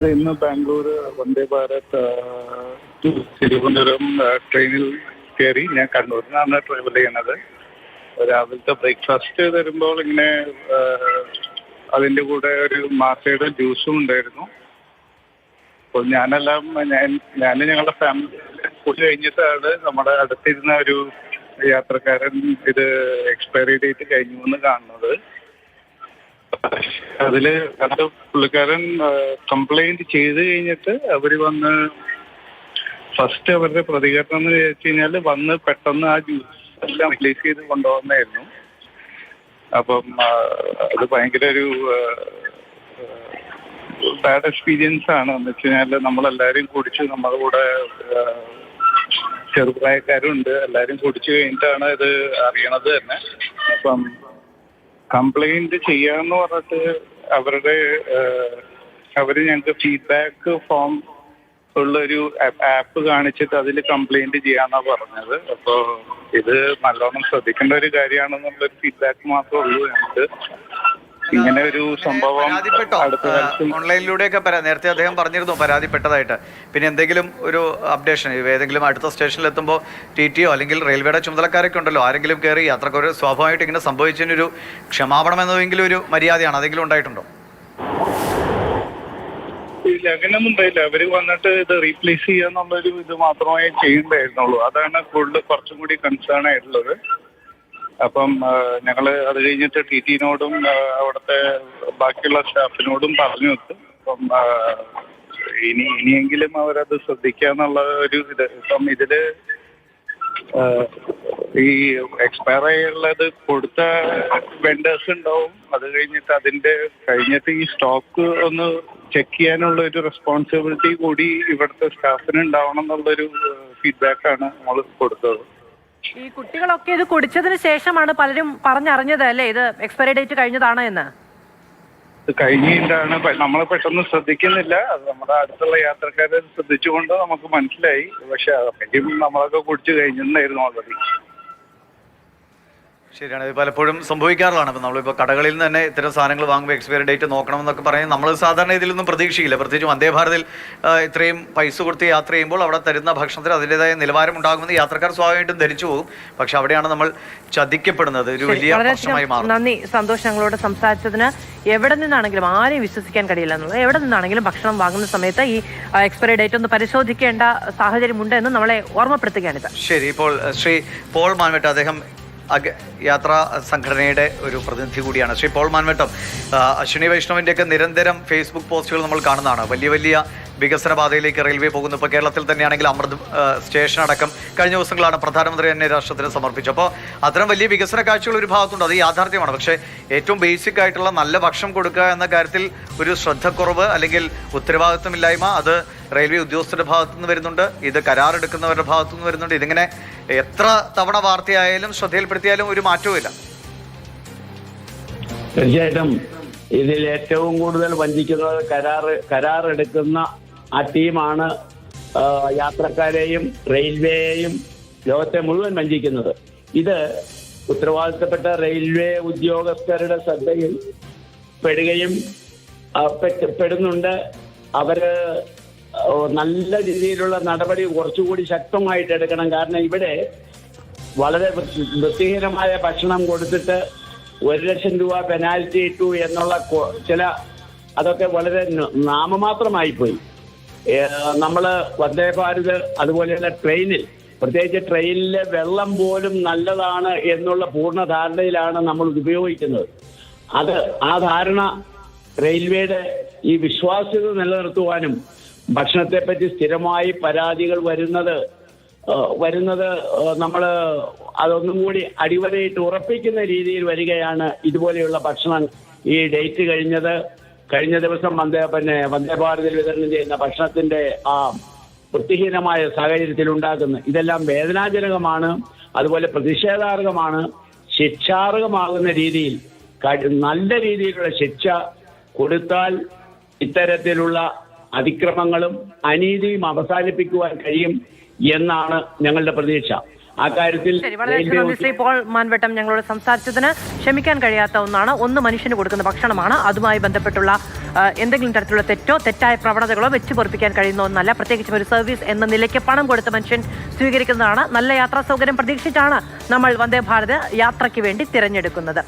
ഇന്ന് ബാംഗ്ലൂർ വന്ദേ ഭാരത് ടു തിരുവനന്തപുരം ട്രെയിനിൽ കയറി ഞാൻ കണ്ണൂരിൽ നിന്നാണ് ട്രാവൽ ചെയ്യുന്നത്. രാവിലത്തെ ബ്രേക്ക്ഫാസ്റ്റ് തരുമ്പോൾ ഇങ്ങനെ അതിന്റെ കൂടെ ഒരു മാസയുടെ ജ്യൂസും ഉണ്ടായിരുന്നു. അപ്പോൾ ഞാനെല്ലാം ഞാൻ ഞാൻ ഞങ്ങളുടെ ഫാമിലി കൂടി കഴിഞ്ഞിട്ടാണ് നമ്മുടെ അടുത്തിരുന്ന ഒരു യാത്രക്കാരൻ ഇത് എക്സ്പയറി ഡേറ്റ് കഴിഞ്ഞു എന്ന് കാണുന്നത്. അതിൽ അത് പുള്ളിക്കാരൻ കംപ്ലൈന്റ് ചെയ്ത് കഴിഞ്ഞിട്ട് അവർ വന്ന് ഫസ്റ്റ് അവരുടെ പ്രതികരണം എന്ന് വെച്ച് കഴിഞ്ഞാൽ വന്ന് പെട്ടെന്ന് ആ ജ്യൂസ് എല്ലാം റിലീസ് ചെയ്ത് കൊണ്ടുവന്നായിരുന്നു അപ്പം അത് ഭയങ്കര ഒരു ബാഡ് എക്സ്പീരിയൻസ് ആണ്. എന്ന് വെച്ച് കഴിഞ്ഞാൽ നമ്മളെല്ലാവരും കുടിച്ച് നമ്മുടെ കൂടെ ചെറുപ്രായക്കാരുണ്ട്. എല്ലാവരും കുടിച്ചു കഴിഞ്ഞിട്ടാണ് ഇത് അറിയണത് തന്നെ. അപ്പം കംപ്ലൈന്റ് ചെയ്യാന്ന് പറഞ്ഞിട്ട് അവരുടെ അവർ ഞങ്ങൾക്ക് ഫീഡ്ബാക്ക് ഫോം ഉള്ളൊരു ആപ്പ് കാണിച്ചിട്ട് അതിൽ കംപ്ലൈന്റ് ചെയ്യാന്നാ പറഞ്ഞത്. അപ്പോൾ ഇത് നല്ലോണം ശ്രദ്ധിക്കേണ്ട ഒരു കാര്യമാണെന്നുള്ളൊരു ഫീഡ്ബാക്ക് മാത്രമേ ഉള്ളൂ ഞങ്ങൾക്ക് ഇങ്ങനെ ഒരു സംഭവം ഓൺലൈനിലൂടെയൊക്കെ നേരത്തെ അദ്ദേഹം പറഞ്ഞിരുന്നു പരാതിപ്പെട്ടതായിട്ട്. പിന്നെ എന്തെങ്കിലും ഒരു അപ്ഡേഷൻ ഏതെങ്കിലും അടുത്ത സ്റ്റേഷനിൽ എത്തുമ്പോൾ ടി ടിയോ അല്ലെങ്കിൽ റെയിൽവേയുടെ ചുമതലക്കാരൊക്കെ ഉണ്ടല്ലോ ആരെങ്കിലും കയറി യാത്രക്കൊരു സ്വാഭാവികമായിട്ട് ഇങ്ങനെ സംഭവിച്ചതിനൊരു ക്ഷമാപണം എന്നതെങ്കിലും ഒരു മര്യാദയാണ് അതെങ്കിലും ഉണ്ടായിട്ടുണ്ടോ? ഇല്ല അങ്ങനെയൊന്നും ഉണ്ടായില്ല അവർ വന്നിട്ട് ഇത് റീപ്ലേസ് ചെയ്യാന്നുള്ളൊരു ഇത് മാത്രമേ ചെയ്യണ്ടായിരുന്നുള്ളൂ. അതാണ് കൂടുതൽ കുറച്ചും കൂടി കൺസേൺ ആയിട്ടുള്ളത്. അപ്പം ഞങ്ങൾ അത് കഴിഞ്ഞിട്ട് ടി ടിനോടും അവിടുത്തെ ബാക്കിയുള്ള സ്റ്റാഫിനോടും പറഞ്ഞു വെച്ചു അപ്പം ഇനി ഇനിയെങ്കിലും അവരത് ശ്രദ്ധിക്കാന്നുള്ള ഒരു ഇത്. ഇപ്പം ഇതിൽ ഈ എക്സ്പയർ ആയുള്ളത് കൊടുത്ത വെണ്ടേഴ്സ് ഉണ്ടാവും. അത് കഴിഞ്ഞിട്ട് അതിന്റെ കഴിഞ്ഞിട്ട് ഈ സ്റ്റോക്ക് ഒന്ന് ചെക്ക് ചെയ്യാനുള്ള ഒരു റെസ്പോൺസിബിലിറ്റി കൂടി ഇവിടുത്തെ സ്റ്റാഫിന് ഉണ്ടാവണം എന്നുള്ളൊരു ഫീഡ്ബാക്കാണ് നമ്മൾ കൊടുത്തത്. ഈ കുട്ടികളൊക്കെ ഇത് കുടിച്ചതിന് ശേഷമാണ് പലരും പറഞ്ഞറിഞ്ഞത് അല്ലേ? ഇത് എക്സ്പയറി ഡേറ്റ് കഴിഞ്ഞതാണ് എന്ന്. കഴിഞ്ഞിട്ടാണ് നമ്മൾ പെട്ടെന്ന് ശ്രദ്ധിക്കുന്നില്ല. അത് നമ്മുടെ അടുത്തുള്ള യാത്രക്കാരെ ശ്രദ്ധിച്ചുകൊണ്ട് നമുക്ക് മനസ്സിലായി. പക്ഷെ നമ്മളൊക്കെ കുടിച്ചു കഴിഞ്ഞിട്ടുണ്ടായിരുന്നു ഓൾറെഡി ശരിയാണ്. ഇത് പലപ്പോഴും സംഭവിക്കാറുള്ളതാണ്. അപ്പോൾ നമ്മളിപ്പോൾ കടകളിൽ നിന്ന് തന്നെ ഇത്തരം സാധനങ്ങൾ വാങ്ങുമ്പോൾ എക്സ്പയറി ഡേറ്റ് നോക്കണമെന്നൊക്കെ പറയുന്നത് നമ്മൾ സാധാരണ ഇതിലൊന്നും പ്രതീക്ഷിക്കില്ല. പ്രത്യേകിച്ച് വന്ദേ ഭാരതിൽ ഇത്രയും പൈസ കൊടുത്ത് യാത്ര ചെയ്യുമ്പോൾ അവിടെ തരുന്ന ഭക്ഷണത്തിന് അതിന്റെതായ നിലവാരം ഉണ്ടാകുമെന്ന് യാത്രക്കാർ സ്വാഭാവികമായിട്ടും ധരിച്ചു പോകും. പക്ഷെ അവിടെയാണ് നമ്മൾ ചതിക്കപ്പെടുന്നത്. ഒരു വലിയ പ്രശ്നമായി വളരെയധികം മാറും. നന്ദി സന്തോഷം ഞങ്ങളോട് സംസാരിച്ചതിന്. എവിടെ നിന്നാണെങ്കിലും ആരെയും വിശ്വസിക്കാൻ കഴിയില്ല എന്നുള്ളത്. എവിടെ നിന്നാണെങ്കിലും ഭക്ഷണം വാങ്ങുന്ന സമയത്ത് ഈ എക്സ്പയറി ഡേറ്റ് ഒന്ന് പരിശോധിക്കേണ്ട സാഹചര്യമുണ്ട് എന്ന് നമ്മളെ ഓർമ്മപ്പെടുത്തുകയാണിത് ശരി. ഇപ്പോൾ ശ്രീ പോൾ മാൻവെട്ട് അദ്ദേഹം യാത്രാ സംഘടനയുടെ ഒരു പ്രതിനിധി കൂടിയാണ്. ശ്രീ പോൾ മാൻവട്ടം അശ്വിനി വൈഷ്ണവിന്റെയൊക്കെ നിരന്തരം ഫേസ്ബുക്ക് പോസ്റ്റുകൾ നമ്മൾ കാണുന്നതാണ്. വലിയ വലിയ വികസന പാതയിലേക്ക് റെയിൽവേ പോകുന്നു. ഇപ്പോൾ കേരളത്തിൽ തന്നെയാണെങ്കിൽ അമൃത് സ്റ്റേഷൻ അടക്കം കഴിഞ്ഞ ദിവസങ്ങളാണ് പ്രധാനമന്ത്രി തന്നെ രാഷ്ട്രത്തിന് സമർപ്പിച്ചത്. അപ്പോൾ അത്തരം വലിയ വികസന കാഴ്ചകൾ ഒരു ഭാഗത്തുണ്ട്. അത് യാഥാർത്ഥ്യമാണ്. പക്ഷേ ഏറ്റവും ബേസിക് ആയിട്ടുള്ള നല്ല ഭക്ഷണം കൊടുക്കുക എന്ന കാര്യത്തിൽ ഒരു ശ്രദ്ധക്കുറവ് അല്ലെങ്കിൽ ഉത്തരവാദിത്വമില്ലായ്മ അത് റെയിൽവേ ഉദ്യോഗസ്ഥരുടെ ഭാഗത്തു നിന്ന് വരുന്നുണ്ട്. ഇത് കരാറെടുക്കുന്നവരുടെ ഭാഗത്തു നിന്ന് വരുന്നുണ്ട്. ഇതിങ്ങനെ എത്ര തവണ വാർത്തയായാലും ശ്രദ്ധയിൽപ്പെടുത്തിയാലും ഒരു മാറ്റവുമില്ല തീർച്ചയായിട്ടും ഇതിൽ ഏറ്റവും കൂടുതൽ വഞ്ചിക്കുന്നത് കരാറ് കരാറെടുക്കുന്ന ആ ടീമാണ് യാത്രക്കാരെയും റെയിൽവേയെയും ലോകത്തെ മുഴുവൻ വഞ്ചിക്കുന്നത്. ഇത് ഉത്തരവാദിത്തപ്പെട്ട റെയിൽവേ ഉദ്യോഗസ്ഥരുടെ ശ്രദ്ധയിൽ പെടുകയും പെടുന്നുണ്ട്. അവർ നല്ല രീതിയിലുള്ള നടപടി കുറച്ചുകൂടി ശക്തമായിട്ട് എടുക്കണം. കാരണം ഇവിടെ വളരെ വൃത്തി- വൃത്തിഹീനമായ ഭക്ഷണം കൊടുത്തിട്ട് ഒരു ലക്ഷം രൂപ പെനാൽറ്റി ഇട്ടു എന്നുള്ള ചില അതൊക്കെ വളരെ നാമമാത്രമായി പോയി നമ്മൾ വന്ദേ ഭാരത് അതുപോലെ തന്നെ ട്രെയിനിൽ പ്രത്യേകിച്ച് ട്രെയിനിലെ വെള്ളം പോലും നല്ലതാണ് എന്നുള്ള പൂർണ ധാരണയിലാണ് നമ്മൾ ഉപയോഗിക്കുന്നത്. അത് ആ ധാരണ റെയിൽവേയുടെ ഈ വിശ്വാസ്യത നിലനിർത്തുവാനും ഭക്ഷണത്തെപ്പറ്റി സ്ഥിരമായി പരാതികൾ വരുന്നത് വരുന്നത് നമ്മൾ അതൊന്നും കൂടി അടിവരയിട്ട് ഉറപ്പിക്കുന്ന രീതിയിൽ വരികയാണ് ഇതുപോലെയുള്ള ഭക്ഷണം ഈ ഡേറ്റ് കഴിഞ്ഞത്. കഴിഞ്ഞ ദിവസം വന്ദേ പിന്നെ വന്ദേ ഭാരതിൽ വിതരണം ചെയ്യുന്ന ഭക്ഷണത്തിന്റെ ആ വൃത്തിഹീനമായ സാഹചര്യത്തിൽ ഉണ്ടാക്കുന്ന ഇതെല്ലാം വേദനാജനകമാണ് അതുപോലെ പ്രതിഷേധാർഹമാണ് ശിക്ഷാർഹമാകുന്ന രീതിയിൽ നല്ല രീതിയിലുള്ള ശിക്ഷ കൊടുത്താൽ ഇത്തരത്തിലുള്ള അതിക്രമങ്ങളും അനീതിയും അവസാനിപ്പിക്കുവാൻ കഴിയും. എന്നാണ് ഞങ്ങളുടെ പ്രതീക്ഷ. ആ കാര്യത്തിൽ ശരി പോൾ മാൻവട്ടം ഞങ്ങളോട് സംസാരിച്ചതിന് ക്ഷമിക്കാൻ കഴിയാത്ത ഒന്നാണ്. ഒന്ന് മനുഷ്യന് കൊടുക്കുന്ന ഭക്ഷണമാണ്. അതുമായി ബന്ധപ്പെട്ടുള്ള എന്തെങ്കിലും തരത്തിലുള്ള തെറ്റോ തെറ്റായ പ്രവണതകളോ വെച്ചുപൊറിപ്പിക്കാൻ കഴിയുന്ന ഒന്നല്ല. പ്രത്യേകിച്ചും ഒരു സർവീസ് എന്ന നിലയ്ക്ക് പണം കൊടുത്ത മനുഷ്യൻ സ്വീകരിക്കുന്നതാണ്. നല്ല യാത്രാ സൗകര്യം പ്രതീക്ഷിച്ചാണ് നമ്മൾ വന്ദേ ഭാരത് യാത്രയ്ക്ക് വേണ്ടി തിരഞ്ഞെടുക്കുന്നത്.